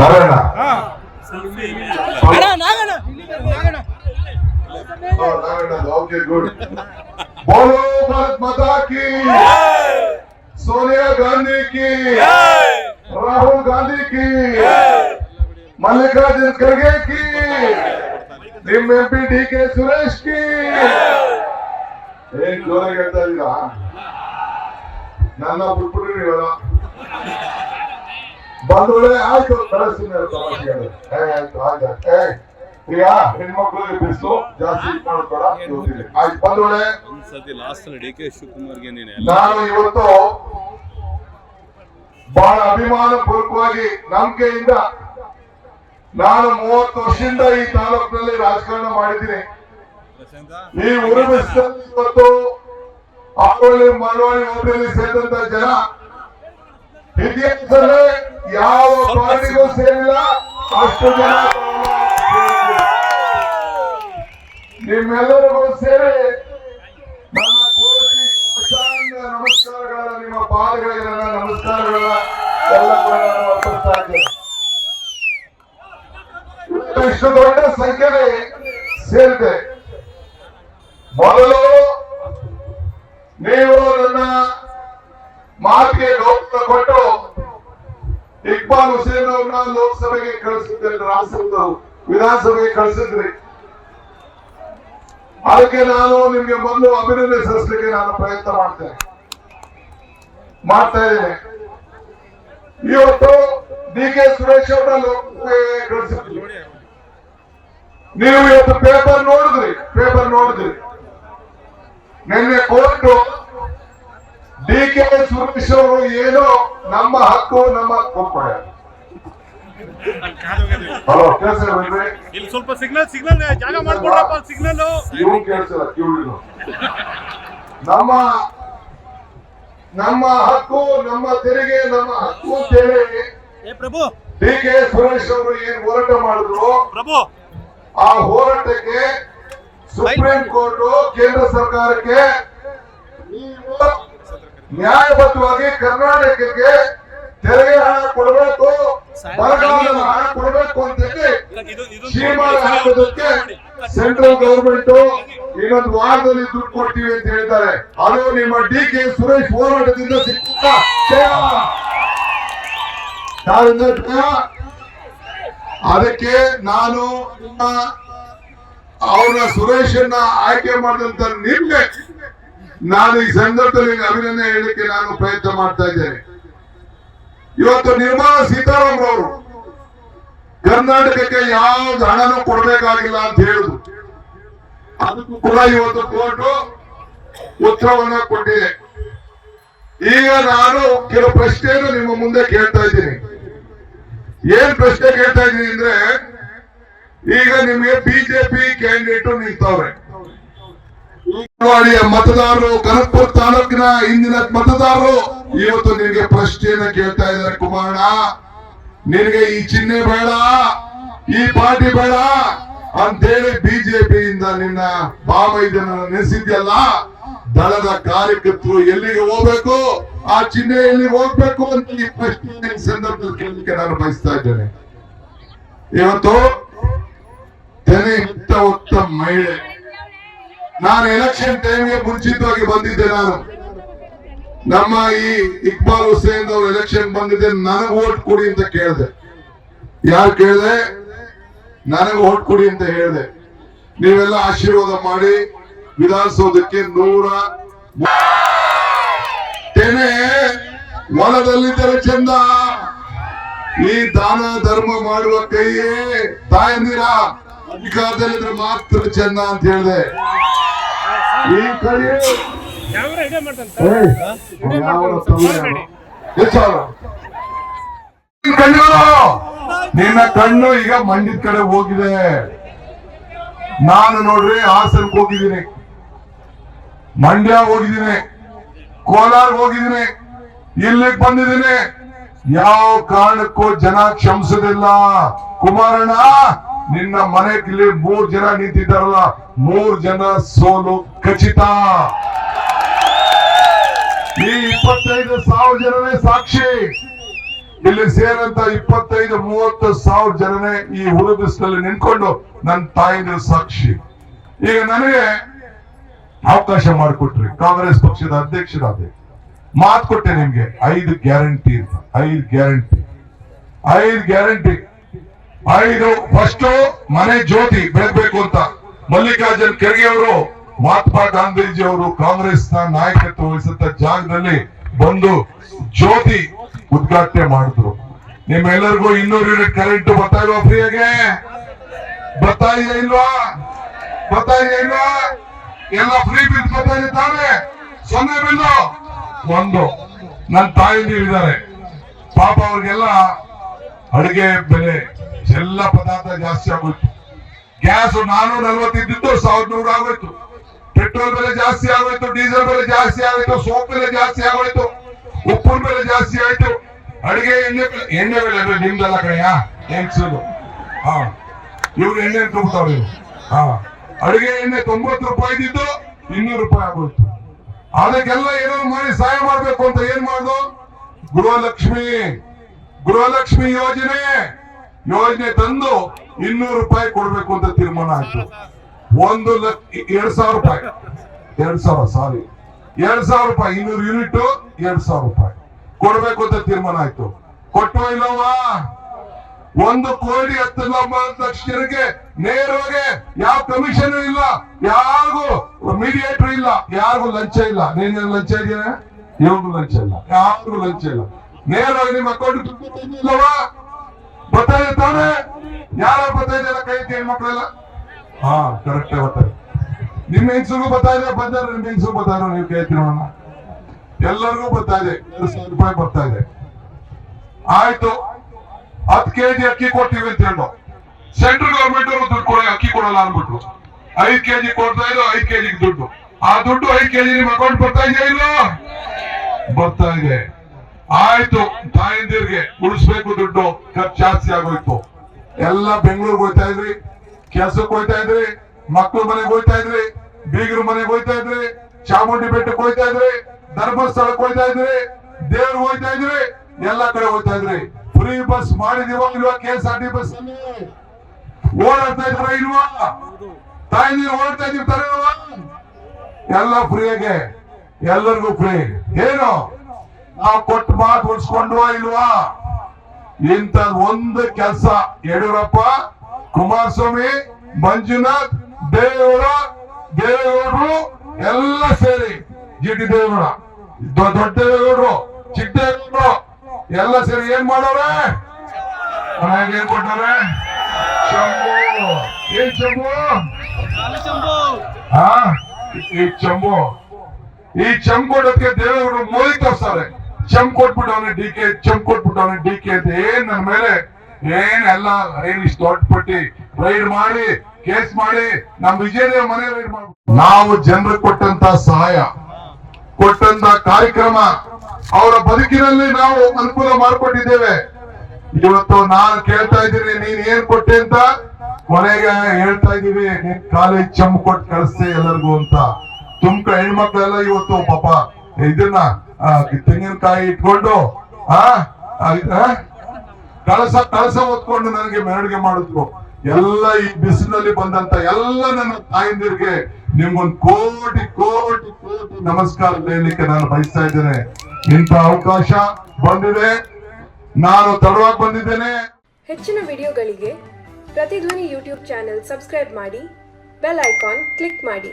Sharan okay good ಬೋಲೋ ಭಾರತ್ ಮಾತಾ ಕಿ ಸೋನಿಯಾ ಗಾಂಧಿ ಕಿ ರಾಹುಲ್ ಗಾಂಧಿ ಕಿ ಮಲ್ಲಿಕಾರ್ಜುನ್ ಖರ್ಗೆ ಕಿ ನಿಮ್ಮ M P D K Suresh ಕಿ ಏನ್ ಜೋರಾಗಿ ಹೇಳ್ತಾ ಇದ್ದೀರಾ ನನ್ನ ಬಿಟ್ಬಿಟ್ರಿ ನೀವೆಲ್ಲ ಬಂದೊಳ್ಳೆ ಆಯ್ತು ಕಳಿಸ್ತೀನಿ ಆಯ್ತು ಆಯ್ತು ಏ ಈಗ ಹೆಣ್ಮಕ್ಳಿಗೆ ಬಿಸಿಲು ಜಾಸ್ತಿ ಮಾಡ್ಬೇಡ. ಆಯ್ತು ಒಂದ್ಸತಿ ಲಾಸ್ಟ್ ಡಿ ಕೆ ಶಿವಕುಮಾರ್ಗೆ ನೀನೆ ಇವತ್ತು ಬಹಳ ಅಭಿಮಾನ ಪೂರ್ವಕವಾಗಿ ನಂಬಿಕೆಯಿಂದ ನಾನು ಮೂವತ್ತು ವರ್ಷದಿಂದ ಈ ತಾಲೂಕಿನಲ್ಲಿ ರಾಜಕಾರಣ ಮಾಡಿದ್ದೀನಿ. ಈ ಉರುಬಿಸಿದಲ್ಲಿ ಇವತ್ತು ಆವಳಿ ಮಳವಳ್ಳಿ ಹೋಬಳಿಯಲ್ಲಿ ಸೇರಿದಂತ ಜನ ಇತಿಹಾಸದಲ್ಲೇ ಯಾವ ಪಾರ್ಟಿಗೂ ಸೇರಿಲ್ಲ. ಅಷ್ಟು ಜನ ನಿಮ್ಮೆಲ್ಲರಿಗೂ ಸೇರಿ ನನ್ನ ಕೋಟಿ ಅಷ್ಟಾಂಗ ನಮಸ್ಕಾರಗಳ ನಿಮ್ಮ ಪಾದಗಳಿಗೆ ನನ್ನ ನಮಸ್ಕಾರಗಳ ಎಲ್ಲ ಇದ್ದೇನೆ. ಇವತ್ತು ಇಷ್ಟು ದೊಡ್ಡ ಸಂಖ್ಯೆ ಸೇರಿದೆ. ಮೊದಲು ನೀವು ನನ್ನ ಮಾತಿಗೆ ಗೌರವ ಕೊಟ್ಟು ಇಕ್ಬಾಲ್ ಹುಸೇನ್ ಅವ್ರನ್ನ ಲೋಕಸಭೆಗೆ ಕಳಿಸಿದ್ರೆ ರಾಜ್ಯಸಭೆ ವಿಧಾನಸಭೆಗೆ ಕಳಿಸಿದ್ರಿ ಅದಕ್ಕೆ ನಾನು ನಿಮ್ಗೆ ಬಂದು ಅಭಿನಂದನೆ ಸಲ್ಲಿಸಲಿಕ್ಕೆ ನಾನು ಪ್ರಯತ್ನ ಮಾಡ್ತೇನೆ. ಮಾಡ್ತಾ ಇದ್ದೇನೆ. ಇವತ್ತು ಡಿ ಕೆ ಸುರೇಶ್ ಅವರ ಲೋಕಸಭೆಗೆ ಕಳಿಸಿದ್ರಿ ನೀವು ಇವತ್ತು ಪೇಪರ್ ನೋಡಿದ್ರಿ ಪೇಪರ್ ನೋಡಿದ್ರಿ. ನಿನ್ನೆ ಕೋರ್ಟ್ ಡಿ ಕೆ ಸುರೇಶ್ ಅವರು ಏನೋ ನಮ್ಮ ಹಕ್ಕು, ನಮ್ಮ ಒಪ್ಪಾಯ. ಹಲೋ ಕೇಳಿಸ್ರಿ ಇಲ್ಲಿ ಸ್ವಲ್ಪ ಸಿಗ್ನಲ್ ಸಿಗ್ನಲ್ ಜಾಗ ಮಾಡ್ಕೊಡ್ರಪ್ಪ ಸಿಗ್ನಲ್ ಇವು ಕೇಳಿಸಲ್ಲ ಕಿವಿಗಳು ನಮ್ಮ ನಮ್ಮ ಹಕ್ಕು ನಮ್ಮ ತೆರಿಗೆ ನಮ್ಮ ಹಕ್ಕು ಅಂತೇಳಿ ಏ ಪ್ರಭು. ಡಿ ಕೆ ಸುರೇಶ್ ಅವರು ಏನ್ ಹೋರಾಟ ಮಾಡಿದ್ರು? ಪ್ರಭು. ಆ ಹೋರಾಟಕ್ಕೆ ಸುಪ್ರೀಂ ಕೋರ್ಟ್ ಕೇಂದ್ರ ಸರ್ಕಾರಕ್ಕೆ ನೀವು ನ್ಯಾಯಬದ್ಧವಾಗಿ ಕರ್ನಾಟಕಕ್ಕೆ ತೆರಿಗೆ ಹಣ ಕೊಡಬೇಕು ಬರಗಾಲದ ಹಣ ಕೊಡಬೇಕು ಅಂತ ಹೇಳಿ ಸೀಮಾನ ಹಾಕೋದಕ್ಕೆ ಸೆಂಟ್ರಲ್ ಗವರ್ಮೆಂಟ್ ಇನ್ನೊಂದು ವಾರದಲ್ಲಿ ದುಡ್ಡು ಕೊಡ್ತೀವಿ ಅಂತ ಹೇಳ್ತಾರೆ ಅದು ನಿಮ್ಮ ಡಿ ಕೆ ಸುರೇಶ್ ಹೋರಾಟದಿಂದ ಸಿಕ್ಕ. ಅದಕ್ಕೆ ನಾನು ನಿಮ್ಮ ಅವರ ಸುರೇಶನ್ನ ಆಯ್ಕೆ ಮಾಡಿದಂತ ನಿಮ್ಗೆ ನಾನು ಈ ಸಂದರ್ಭದಲ್ಲಿ ಅಭಿನಂದನೆ ಹೇಳಲಿಕ್ಕೆ ನಾನು ಪ್ರಯತ್ನ ಮಾಡ್ತಾ ಇದ್ದೇನೆ. ಇವತ್ತು ನಿರ್ಮಲಾ ಸೀತಾರಾಮ್ ಅವರು ಕರ್ನಾಟಕಕ್ಕೆ ಯಾವ್ದು ಹಣನೂ ಕೊಡಬೇಕಾಗಿಲ್ಲ ಅಂತ ಹೇಳುದು. ಅದಕ್ಕೂ ಕೂಡ ಇವತ್ತು ಕೋರ್ಟ್ ಉತ್ತರವನ್ನ ಕೊಟ್ಟಿದೆ. ಈಗ ನಾನು ಕೆಲವು ಪ್ರಶ್ನೆಯನ್ನು ನಿಮ್ಮ ಮುಂದೆ ಕೇಳ್ತಾ ಇದ್ದೀನಿ. ಏನ್ ಪ್ರಶ್ನೆ ಕೇಳ್ತಾ ಇದ್ದೀನಿ ಅಂದ್ರೆ, ಈಗ ನಿಮಗೆ ಬಿಜೆಪಿ ಕ್ಯಾಂಡಿಡೇಟ್ ಅಂಗನವಾಡಿಯ ಮತದಾರರು, ಕನಕಪುರ ತಾಲೂಕಿನ ಇಂದಿನ ಮತದಾರರು ಇವತ್ತು ನಿನಗೆ ಪ್ರಶ್ನೆಯನ್ನ ಕೇಳ್ತಾ ಇದ್ದಾರೆ ಕುಮಾರಣ್ಣ. ನಿನಗೆ ಈ ಚಿಹ್ನೆ ಬೇಡ, ಈ ಪಾರ್ಟಿ ಬೇಡ. ಅಂತೇಳಿ ಬಿಜೆಪಿಯಿಂದ ನಿನ್ನ ಭಾವೈದ್ಯನ ನೆನೆಸಿದ್ಯಲ್ಲ? ದಳದ ಕಾರ್ಯಕರ್ತರು ಎಲ್ಲಿಗೆ ಹೋಗ್ಬೇಕು? ಆ ಚಿಹ್ನೆ ಎಲ್ಲಿ ಹೋಗ್ಬೇಕು ಅಂತ ಈ ಪ್ರಶ್ನೆ ಸಂದರ್ಭದಲ್ಲಿ ಕೇಳಲಿಕ್ಕೆ ನಾನು ಬಯಸ್ತಾ ಇದ್ದೇನೆ. ಇವತ್ತು ತೆನೆ ಹೊತ್ತ ಮಹಿಳೆ. ನಾನು ಎಲೆಕ್ಷನ್ ಟೈಮ್ಗೆ ಮುಂಚಿತವಾಗಿ ಬಂದಿದ್ದೆ ನಾನು. ನಮ್ಮ ಈ ಇಕ್ಬಾಲ್ ಹುಸೇನ್ ಅವ್ರ ಎಲೆಕ್ಷನ್ ಬಂದಿದೆ, ನನಗ್ ಓಟ್ ಕೊಡಿ ಅಂತ ಕೇಳಿದೆ. ಯಾರು ಕೇಳಿದೆ? ನನಗ್ ಓಟ್ ಕೊಡಿ ಅಂತ ಹೇಳಿದೆ. ನೀವೆಲ್ಲ ಆಶೀರ್ವಾದ ಮಾಡಿ, ವಿಧಾನಸೌಧಕ್ಕೆ ನೂರ ತೆನೆ ಹೊಲದಲ್ಲಿದ್ದರೆ ಚಂದ. ಈ ದಾನ ಧರ್ಮ ಮಾಡುವ ಕೈಯೇ ತಾಯಂದಿರ, ಅಧಿಕಾರದಲ್ಲಿದ್ರೆ ಮಾತ್ರ ಚಂದ ಅಂತ ಹೇಳಿದೆ. ಈ ಕೈ ನಿನ್ನ ಕಣ್ಣು ಈಗ ಮಂಡ್ಯದ ಕಡೆ ಹೋಗಿದೆ. ನಾನು ನೋಡ್ರಿ ಹಾಸನ್ಕ್ ಹೋಗಿದ್ದೀನಿ. ಮಂಡ್ಯ ಹೋಗಿದ್ದೀನಿ. ಕೋಲಾರ ಹೋಗಿದ್ದೀನಿ. ಇಲ್ಲಿಗೆ ಬಂದಿದ್ದೀನಿ. ಯಾವ ಕಾರಣಕ್ಕೂ ಜನ ಕ್ಷಮಿಸೋದಿಲ್ಲ. ಕುಮಾರಣ್ಣ ನಿನ್ನ ಮನೆಯಲ್ಲಿ ಮೂರ್ ಜನ ನಿಂತಿದ್ದಾರಲ್ಲ. ಮೂರ್ ಜನ ಸೋಲು ಖಚಿತ. ಈ ಇಪ್ಪತ್ತೈದು ಸಾವಿರ ಜನನೇ ಸಾಕ್ಷಿ. ಇಲ್ಲಿ ಸೇರಂತ ಇಪ್ಪತ್ತೈದು, ಮೂವತ್ತು ಸಾವಿರ ಜನನೇ ಈ ಹುರು ಬಿಸಿಲಲ್ಲಿ ನಿಂತ್ಕೊಂಡು ನನ್ನ ತಾಯಿನ ಸಾಕ್ಷಿ. ಈಗ ನನಗೆ ಅವಕಾಶ ಮಾಡಿಕೊಟ್ರಿ. ಕಾಂಗ್ರೆಸ್ ಪಕ್ಷದ ಅಧ್ಯಕ್ಷರಾದೆ. ಮಾತು ಕೊಟ್ಟೆ ನಿಮ್ಗೆ. ಐದು ಗ್ಯಾರಂಟಿ ಅಂತ. ಐದು ಗ್ಯಾರಂಟಿ. ಐದು ಗ್ಯಾರಂಟಿ. ಐದು ಫಸ್ಟ್ ಮನೆ ಜ್ಯೋತಿ ಬೆಳಗ್ಬೇಕು ಅಂತ. ಮಲ್ಲಿಕಾರ್ಜುನ್ ಖರ್ಗೆ ಅವರು ಮಹಾತ್ಮ ಗಾಂಧೀಜಿ ಅವರು ಕಾಂಗ್ರೆಸ್ನ ನಾಯಕತ್ವ ವಹಿಸಂತ ಜಾಗದಲ್ಲಿ ಬಂದು ಜ್ಯೋತಿ ಉದ್ಘಾಟನೆ ಮಾಡಿದ್ರು. ನಿಮ್ಮೆಲ್ಲರಿಗೂ ಇನ್ನೂರು ಯೂನಿಟ್ ಕರೆಂಟ್ ಬರ್ತಾ ಇಲ್ವಾ ಫ್ರೀಯಾಗೆ ಬರ್ತಾ ಇದೆಯಾ ಇಲ್ವಾ? ಬರ್ತಾ ಇದೆಯಾ ಇಲ್ವಾ? ಎಲ್ಲ ಫ್ರೀ ಬಿಲ್ ಬರ್ತಾ ಇದೆ ತಾನೇ ಸೊನ್ನೆ ಬಿಲ್ಲು ಒಂದು. ನನ್ನ ತಾಯಿ ಇದ್ದಾರೆ ಪಾಪ ಅವ್ರಿಗೆಲ್ಲ ಅಡುಗೆ ಬೆಲೆ, ಎಲ್ಲ ಪದಾರ್ಥ ಜಾಸ್ತಿ ಆಗೋಯ್ತು. ಗ್ಯಾಸ್ ನಾನೂರ ನಲ್ವತ್ತಿದ್ದು ಸಾವಿರದ ನೂರು ಆಗೋಯ್ತು. ಪೆಟ್ರೋಲ್ ಬೆಲೆ ಜಾಸ್ತಿ ಆಗೋಯ್ತು, ಡೀಸೆಲ್ ಬೆಲೆ ಜಾಸ್ತಿ ಆಗೋಯ್ತು, ಸೋಪ್ ಬೆಲೆ ಜಾಸ್ತಿ ಆಗೋಯ್ತು ಉಪ್ಪು ಬೆಲೆ ಜಾಸ್ತಿ ಆಯ್ತು. ಅಡಿಗೆ ಎಣ್ಣೆ ಎಣ್ಣೆ ಬೆಲೆ ಅಂದ್ರೆ ನಿಮ್ದಲ್ಲ ಕಡೆಯ ಹೆಂಗ್ಸದು ಹಾ. ಇವ್ರು ಎಣ್ಣೆ ತುಂಬ್ತಾವ್ರಿ ಹಾ. ಅಡಿಗೆ ಎಣ್ಣೆ ತೊಂಬತ್ತು ರೂಪಾಯಿ ಇದ್ದಿದ್ದು ಇನ್ನೂರು ರೂಪಾಯಿ ಆಗೋಯ್ತು. ಅದಕ್ಕೆಲ್ಲ ಏನೋ ಮಾಡಿ ಸಹಾಯ ಮಾಡ್ಬೇಕು ಅಂತ ಏನ್ ಮಾಡುದು? ಗೃಹಲಕ್ಷ್ಮಿ. ಗೃಹಲಕ್ಷ್ಮಿ ಯೋಜನೆ. ಯೋಜನೆ ತಂದು ಇನ್ನೂರು ರೂಪಾಯಿ ಕೊಡ್ಬೇಕು ಅಂತ ತೀರ್ಮಾನ ಆಯ್ತು. ಒಂದು ಲಕ್ಷ ಎರಡ್ ಸಾವಿರ ರೂಪಾಯಿ. ಎರಡ್ ಸಾವಿರ ಸಾರಿ ಎರಡ್ ಸಾವಿರ ರೂಪಾಯಿ, ಇನ್ನೂರು ಯೂನಿಟ್ ಎರಡ್ ಸಾವಿರ ರೂಪಾಯಿ. ಕೊಡ್ಬೇಕು ಅಂತ ತೀರ್ಮಾನ ಆಯ್ತು. ಕೊಟ್ಟು ಇಲ್ಲವಾ ಒಂದು ಕೋಟಿ ಹತ್ತು ಲಕ್ಷ ಜನಕ್ಕೆ ನೇರವಾಗಿ ಯಾವ ಕಮಿಷನ್ ಇಲ್ಲ, ಯಾರಿಗೂ ಮೀಡಿಯೇಟರ್ ಇಲ್ಲ, ಯಾರಿಗೂ ಲಂಚ ಇಲ್ಲ. ನೀನು ಲಂಚ ಇದೆಯಾ ಇವ್ರಿಗೂ ಲಂಚ ಇಲ್ಲ. ಯಾರಿಗೂ ಲಂಚ ಇಲ್ಲ. ನೇರವಾಗಿ ನಿಮ್ಮ ಅಕೌಂಟ್ ಇಲ್ಲವಾ ಬರ್ತಾ ಇದೆ ತಾನೇ? ಯಾರ ಬರ್ತಾ ಇದೆಯಲ್ಲ ಕೈ ಹೆಣ್ಮಕ್ಳೆಲ್ಲ? ಹಾ ಕರೆಕ್ಟ್ ಬರ್ತಾರೆ ನಿಮ್ಮ ಹೆಂಗಸರಿಗೂ ಬರ್ತಾ ಇದೆ ಬಂದಾರ ನಿಮ್ಮ ಬರ್ತಾ ಇರೋ ನೀವು ಕೈ ಎತ್ತಿ ನೋಡೋಣ ಎಲ್ಲರಿಗೂ ಬರ್ತಾ ಇದೆ ರೂಪಾಯಿ ಬರ್ತಾ ಇದೆ. ಆಯ್ತು. ಹತ್ತು ಕೆಜಿ ಅಕ್ಕಿ ಕೊಡ್ತೀವಿ ಅಂತ ಹೇಳೋ ಸೆಂಟ್ರಲ್ ಗವರ್ಮೆಂಟ್ ಅವರು ದುಡ್ಡು ಅಕ್ಕಿ ಕೊಡಲ್ಲ ಅನ್ಬಿಟ್ರು ಐದ್ ಕೆಜಿ ಕೊಡ್ತಾ ಇದ್ರು, ಐದ್ ಕೆಜಿ ದುಡ್ಡು. ಆ ದುಡ್ಡು ಐದ್ ಕೆಜಿ ನಿಮ್ ಅಕೌಂಟ್ ಬರ್ತಾ ಇದೆಯಾ ಇಲ್ವಾ? ಬರ್ತಾ ಇದೆ. ಆಯ್ತು. ತಾಯಂದಿರ್ಗೆ ಉಳಿಸ್ಬೇಕು ದುಡ್ಡು. ಖರ್ಚು ಜಾಸ್ತಿ ಆಗೋಯ್ತು. ಎಲ್ಲ ಬೆಂಗಳೂರಿಗೆ ಹೋಗ್ತಾ ಇದ್ರಿ. ಕೆಲ್ಸಕ್ಕೆ ಹೋಯ್ತಾ ಇದ್ರೆ, ಮಕ್ಳು ಮನೆಗೆ ಹೋಯ್ತಾ ಇದ್ರೆ, ಬೀಗರು ಮನೆಗೆ ಹೋಯ್ತಾ ಇದ್ರೆ, ಚಾಮುಂಡಿ ಬೆಟ್ಟಕ್ಕೆ ಹೋಯ್ತಾ ಇದ್ರೆ, ಧರ್ಮಸ್ಥಳಕ್ಕೆ ಹೋಯ್ತಾ ಇದ್ರೆ, ದೇವರು ಹೋಯ್ತಾ ಇದ್ರೆ, ಎಲ್ಲಾ ಕಡೆ ಹೋಯ್ತಾ ಇದ್ರಿ. ಫ್ರೀ ಬಸ್ ಮಾಡಿದೀವ ಇಲ್ವಾ K S R T bus ಓಡಾಡ್ತಾ ಇದ್ರ ಇಲ್ವಾ? ತಾಯಿ ಓಡ್ತಾ ಇದ್ದಿರ್ತಾರೆ ಇಲ್ವಾ? ಎಲ್ಲ ಫ್ರೀಯಾಗೆ ಎಲ್ಲರಿಗೂ ಫ್ರೀ ಏನು? ನಾವು ಕೊಟ್ಟು ಮಾತು ಉಳಿಸ್ಕೊಂಡ್ವಾ ಇಲ್ವಾ? ಇಂತ ಒಂದು ಕೆಲಸ. ಯಡಿಯೂರಪ್ಪ ಕುಮಾರಸ್ವಾಮಿ, ಮಂಜುನಾಥ್, ದೇವೇಗೌಡ ದೇವೇಗೌಡರು ಎಲ್ಲ ಸೇರಿ ಜಿ ಟಿ ದೇವೇಗೌಡ ದೊಡ್ಡ ದೇವೇಗೌಡರು, ಚಿಕ್ಕ ದೇವೇಗೌಡರು ಎಲ್ಲ ಸೇರಿ ಏನ್ ಮಾಡೋರೆ? ಮನೆಯಾಗ ಏನ್ ಕೊಟ್ಟಾರೆ? ಚಂಬು ಏನ್ ಶಂಭು? ಹಾ ಈ ಚಂಬು ಈ ಚಂಬ್ ಕೊಡೋದಕ್ಕೆ ದೇವೇಗೌಡರು ಮೋದಿ ತೋರ್ಸ್ತಾರೆ. ಕೊಟ್ಬಿಟ್ಟು ಅವನಿಗೆ ಡಿ ಕೆ ಚಂಬ್ ಕೊಟ್ಬಿಟ್ಟು ಅವನಿಗೆ ಡಿ ಕೆ ಅಂತ. ಏನ್ ನನ್ನ ಮೇಲೆ ಏನ್ ಎಲ್ಲ ಏನ್ ಇಷ್ಟು ದೊಡ್ಡ ಪಟ್ಟಿ? ರೈಡ್ ಮಾಡಿ, ಕೇಸ್ ಮಾಡಿ, ನಮ್ ವಿಜಯದೇವ ಮನೆ ರೈಡ್ ಮಾಡಿ ನಾವು ಜನರಿಗೆ ಕೊಟ್ಟಂತ ಸಹಾಯ, ಕೊಟ್ಟಂತ ಕಾರ್ಯಕ್ರಮ, ಅವರ ಬದುಕಿನಲ್ಲಿ ನಾವು ಅನುಕೂಲ ಮಾಡಿಕೊಟ್ಟಿದ್ದೇವೆ ಇವತ್ತು ನಾನು ಕೇಳ್ತಾ ಇದ್ದೀನಿ, ನೀನ್ ಏನ್ ಕೊಟ್ಟೆ ಅಂತ? ಕೊನೆಗೆ ಹೇಳ್ತಾ ಇದೀವಿ ನೀನ್ ಕಾಲೇಜ್ ಚಮ್ ಕೊಟ್ಟು ಕಳಿಸ್ತೆ ಎಲ್ಲರಿಗೂ ಅಂತ. ತುಮಕ ಹೆಣ್ಮಕ್ಳೆಲ್ಲ ಇವತ್ತು ಪಾಪ, ಇದನ್ನ ತೆಂಗಿನಕಾಯಿ ಇಟ್ಕೊಂಡು ಆ? ಕಳಸ ಕಳಸ ಹೊತ್ಕೊಂಡು ನನಗೆ ಮೆರವಣಿಗೆ ಮಾಡಿದ್ರು. ಎಲ್ಲ ಈ ಬಿಸಿಲಿನಲ್ಲಿ ಬಂದಂತ ಎಲ್ಲ ನನ್ನ ತಾಯಂದಿರಿಗೆ ನಿಮ್ಗೊಂದು ಕೋಟಿ ಕೋಟಿ ಕೋಟಿ ನಮಸ್ಕಾರ ಹೇಳಲಿಕ್ಕೆ ನಾನು ಬಯಸ್ತಾ ಇದ್ದೇನೆ. ಇಂಥ ಅವಕಾಶ ಬಂದಿದೆ. ನಾನು ತಡವಾಗಿ ಬಂದಿದ್ದೇನೆ. ಹೆಚ್ಚಿನ ವಿಡಿಯೋಗಳಿಗೆ ಪ್ರತಿಧ್ವನಿ ಯೂಟ್ಯೂಬ್ ಚಾನೆಲ್ ಸಬ್ಸ್ಕ್ರೈಬ್ ಮಾಡಿ, ಬೆಲ್ ಐಕಾನ್ ಕ್ಲಿಕ್ ಮಾಡಿ.